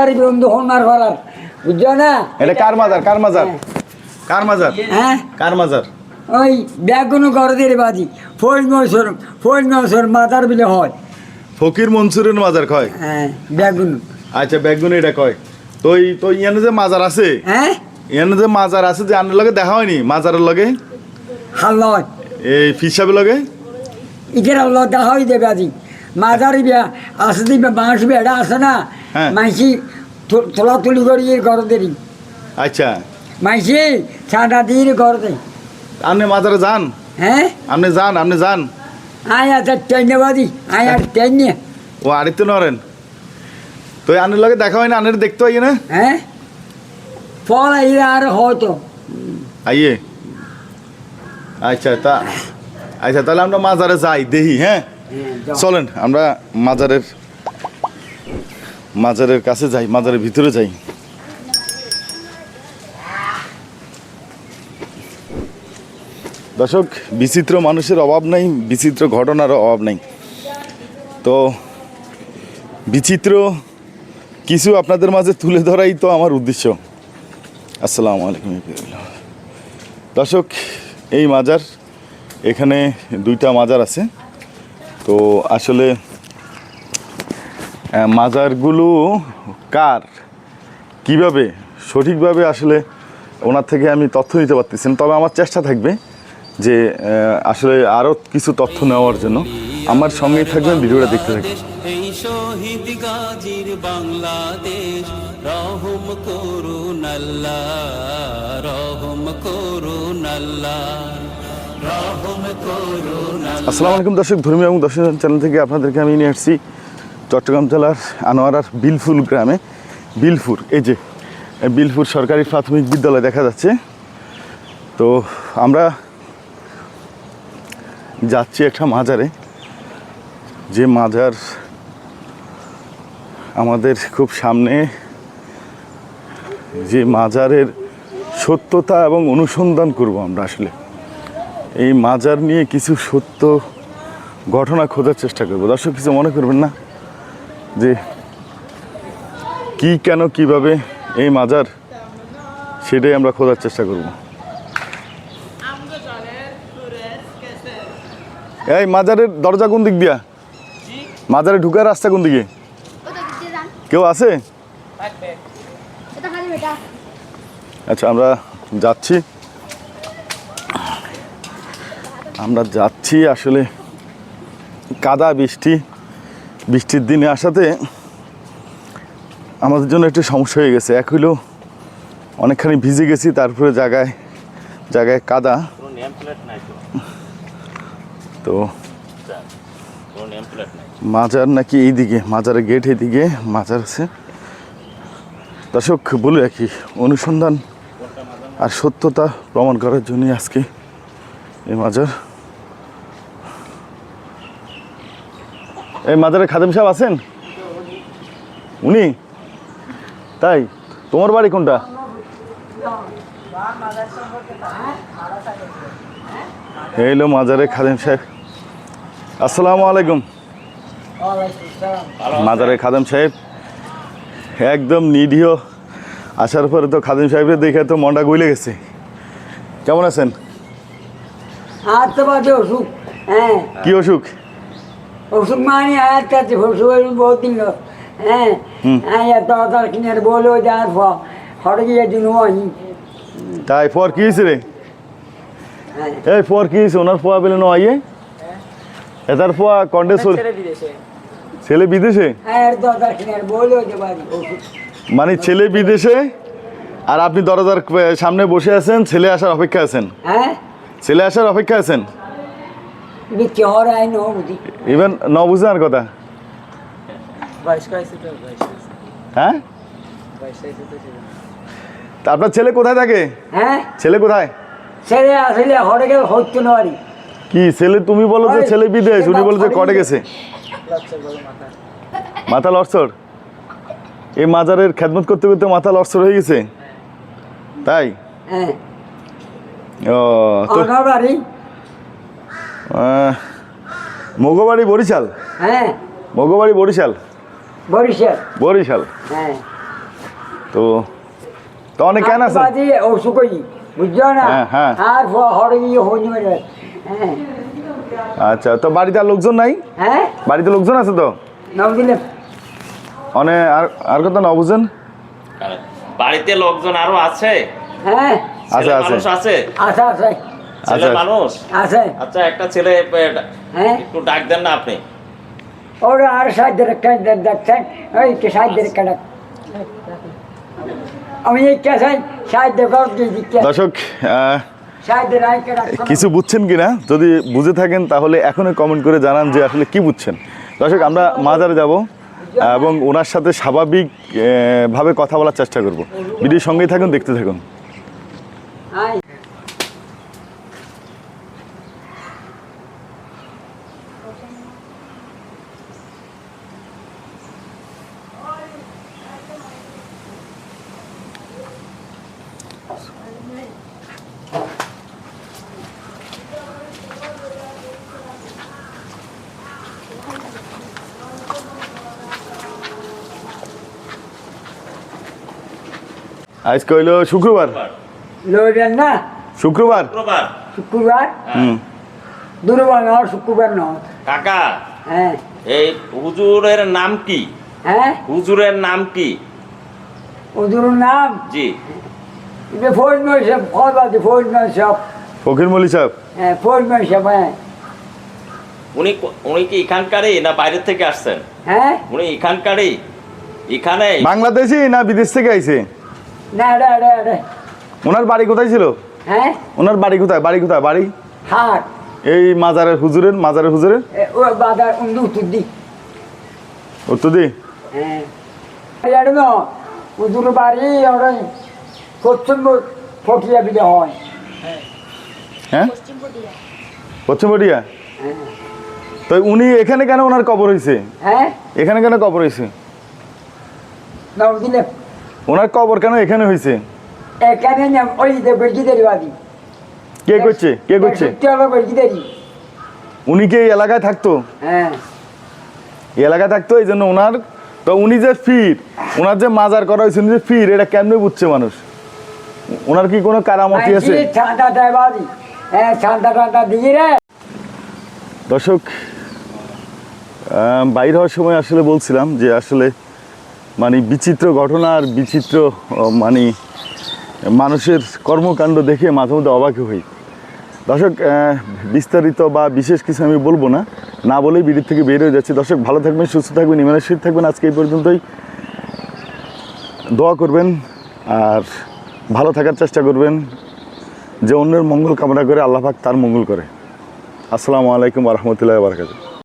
বন্ধু হন্যার করার বুঝছ না? এটা কার মাজার? কার মাজার? কার মাজার? হ্যাঁ? কার মাজার? ওই ব্যাগুনো করে দিয়ে বাজি। ফোজ মৌসুর ফোজ মৌসুর মাথার বিলে হয়। ফকির মনসুরের মাজার কয়? হ্যাঁ ব্যাগুনো। আচ্ছা ব্যাগুন এটা কয়? তো তো ইয়ানে যে মাজার আছে? হ্যাঁ? ইয়ানে যে মাজার আছে যে আনের লগে দেখা হয়নি? মাজারের লগে? হাল্লয়। এই ফিসাবের লগে? ইকের আল্লাহ দেখা হই দেবে আজি মাঝারি বিয়া আসে দিবে বাঁশ বেড়া আছে না? হ্যাঁ। মাইসি তোলা তুলি করি ঘর দেরি আচ্ছা। মাইসি ছাঁটা দিয়ে ঘর দে আপনি মাজারে যান। হ্যাঁ? আপনি যান আপনি যান। আয় আছে ট্রেনে বাদি আয় আর ট্রেনে ও আরিতে নরেন তো আনের লগে দেখা হয় না? আনের দেখতে হয় না? হ্যাঁ? ফল আইলে আর হয়তো আইয়ে। আচ্ছা তা আচ্ছা তাহলে আমরা মাজারে যাই দেখি হ্যাঁ? চলেন আমরা মাজারের মাজারের কাছে যাই, মাজারের ভিতরে যাই। দর্শক, বিচিত্র মানুষের অভাব নাই, বিচিত্র ঘটনার অভাব নাই। তো বিচিত্র কিছু আপনাদের মাঝে তুলে ধরাই তো আমার উদ্দেশ্য। আসসালামু আলাইকুম দর্শক, এই মাজার, এখানে দুইটা মাজার আছে। তো আসলে মাজারগুলো কার? কীভাবে? সঠিকভাবে আসলে ওনার থেকে আমি তথ্য দিতে পারতেছি তবে আমার চেষ্টা থাকবে যে আসলে আরও কিছু তথ্য নেওয়ার জন্য। আমার সঙ্গেই থাকবেন ভিডিওটা দেখতে থাকবেন। এই শহীদ গাজীর বাংলাদেশ রহম করুন আল্লাহ রহম করুন আল্লাহ রহম করুন আল্লাহ আসসালামু আলাইকুম দর্শক ধর্মীয় এবং দর্শক চ্যানেল থেকে আপনাদেরকে আমি নিয়ে আসছি। চট্টগ্রাম জেলার আনোয়ারার বিলফুল গ্রামে, বিলফুর, এই যে বিলফুর সরকারি প্রাথমিক বিদ্যালয় দেখা যাচ্ছে। তো আমরা যাচ্ছি একটা মাজারে। যে মাজার আমাদের খুব সামনে, যে মাজারের সত্যতা এবং অনুসন্ধান করব আমরা আসলে। এই মাজার নিয়ে কিছু সত্য ঘটনা খোঁজার চেষ্টা করব। দর্শক, কিছু মনে করবেন না? যে কি কেন, কীভাবে এই মাজার, সেটাই আমরা খোঁজার চেষ্টা করব। এই মাজারের দরজা কোন দিক দিয়া? মাজারে ঢুকার রাস্তা কোন দিকে? কেউ আছে? আচ্ছা আমরা যাচ্ছি। আমরা যাচ্ছি আসলে কাদা বৃষ্টি। বৃষ্টির দিনে আসাতে আমাদের জন্য একটু সমস্যা হয়ে গেছে। এক হইল অনেকখানি ভিজে গেছি তারপরে জায়গায় জায়গায় কাদা। তো? নাই? মাজার নাকি এইদিকে মাজারের গেট এইদিকে মাজার আছে। দর্শক বলে রাখি অনুসন্ধান আর সত্যতা প্রমাণ করার জন্যই আজকে এই মাজার। এই মাজারে খাদেম সাহেব আছেন? উনি? তাই? তোমার বাড়ি কোনটা? এই হলো মাজারে খাদেম সাহেব। আসসালামু আলাইকুম। মাজারে খাদেম সাহেব একদম নিরীহ আসার পরে তো খাদিম সাহেবের দেখে তো মনটা গইলে গেছে। কেমন আছেন? হ্যাঁ। কি অসুখ? মানে। হ্যাঁ? হ্যাঁ এত তার কিনার বলো যার হরে গিয়ে দিন ওই তাই কি হয়েছে রে? হ্যাঁ। এই কি হয়েছে ওনার পোয়া পেলে নো এটার পোয়া কন্ডে ছেলে বিদেশে। হ্যাঁ মানে ছেলে বিদেশে আর আপনি দরজার সামনে বসে আছেন ছেলে আসার অপেক্ষা আছেন। হ্যাঁ? ছেলে আসার অপেক্ষা আছেন? এটা কেহর আই নো বুঝি ইভেন ন আর কথা হ্যাঁ তা আপনার ছেলে কোথায় থাকে? হ্যাঁ ছেলে কোথায়? ছেলে আসলে হরে গেলে হচ্ছে না কি ছেলে তুমি বলো যে ছেলে বিদেশ উনি বলো যে কটে গেছে। মাথা। লড়ছর এই মাজারের খেদমত করতে করতে মাথা লড়ছর হয়ে গেছে? তাই? হ্যাঁ। ও তো মগবাড়ি বরিশাল। হ্যাঁ। মগবাড়ি বরিশাল। বরিশাল। বরিশাল। হ্যাঁ। তো তো অনেক কেন আছে? বুঝছ না? হ্যাঁ, হ্যাঁ। আর হরে গিয়ে মেরে হ্যাঁ। আচ্ছা তো বাড়িতে আর লোকজন নাই? হ্যাঁ? বাড়িতে লোকজন আছে তো? নাম দিলে। অনে আর আর কথা না বুঝেন বাড়িতে লোকজন আরও আছে? হ্যাঁ। আছে, আছে। আছে? আছে আছে। ছেলে আচ্ছা। মানুষ? আছে। আচ্ছা একটা ছেলে হ্যাঁ? একটু ডাক দেন না আপনি। ওরা আর দেখছেন? ওই কে সাহায্য রেখে ডাক আমি দর্শক কিছু বুঝছেন কিনা যদি বুঝে থাকেন তাহলে এখনই কমেন্ট করে জানান যে আসলে কি বুঝছেন। দর্শক আমরা মাজারে যাব এবং ওনার সাথে স্বাভাবিক ভাবে কথা বলার চেষ্টা করব। ভিডিওর সঙ্গেই থাকুন দেখতে থাকুন। আজকে হইল শুক্রবার। লইবেন না। শুক্রবার? শুক্রবার। শুক্রবার? হুম। দুর্বার নয় শুক্রবার নয়। কাকা হ্যাঁ। এই হুজুরের নাম কি? হ্যাঁ? হুজুরের নাম কি? ওদের নাম? জি। ফকির মলি সাহেব। হ্যাঁ ফোন নয় হ্যাঁ। উনি উনি কি এখানকারই না বাইরে থেকে আসছেন? হ্যাঁ? উনি এখানকারই? এখানে? বাংলাদেশি না বিদেশ থেকে আইছে? না। ওনার বাড়ি কোথায় ছিল? হ্যাঁ? ওনার বাড়ি কোথায়? বাড়ি কোথায়? বাড়ি? হাট। এই মাজারের হুজুরের মাজারের হুজুরের? এ, ও বাজার উন্দু তুদি উত্তর দি? হ্যাঁ। জানো উদুর বাড়ি ওরা পশ্চিম ফটিয়া বিলে হয়। হ্যাঁ? পশ্চিম হ্যাঁ। তো উনি এখানে কেন ওনার কবর হয়েছে হ্যাঁ? এখানে কেন কবর হয়েছে ওনার কবর কেন এখানে হয়েছে এখানে ওই যে কে করছে? কে করছে? উনি কি এই এলাকায় থাকতো? হ্যাঁ। এই এলাকায় থাকতো এই জন্য ওনার তো উনি যে ফির ওনার যে মাজার করা হয়েছে উনি যে ফির এটা কেমনে বুঝছে মানুষ? ওনার কি কোনো কারামতি আছে? হ্যাঁ দর্শক বাইর হওয়ার সময় আসলে বলছিলাম যে আসলে মানে বিচিত্র ঘটনা আর বিচিত্র মানে মানুষের কর্মকাণ্ড দেখে মাঝে মধ্যে অবাক হই। দর্শক বিস্তারিত বা বিশেষ কিছু আমি বলব না। না বলেই বিড়ির থেকে বের হয়ে যাচ্ছি। দর্শক, ভালো থাকবেন, সুস্থ থাকবেন শীত থাকবেন। আজকে এই পর্যন্তই। দোয়া করবেন আর ভালো থাকার চেষ্টা করবেন। যে অন্যের মঙ্গল কামনা করে আল্লাহ পাক তার মঙ্গল করে। আসসালামু আলাইকুম রহমতুল্লাহ বারকাত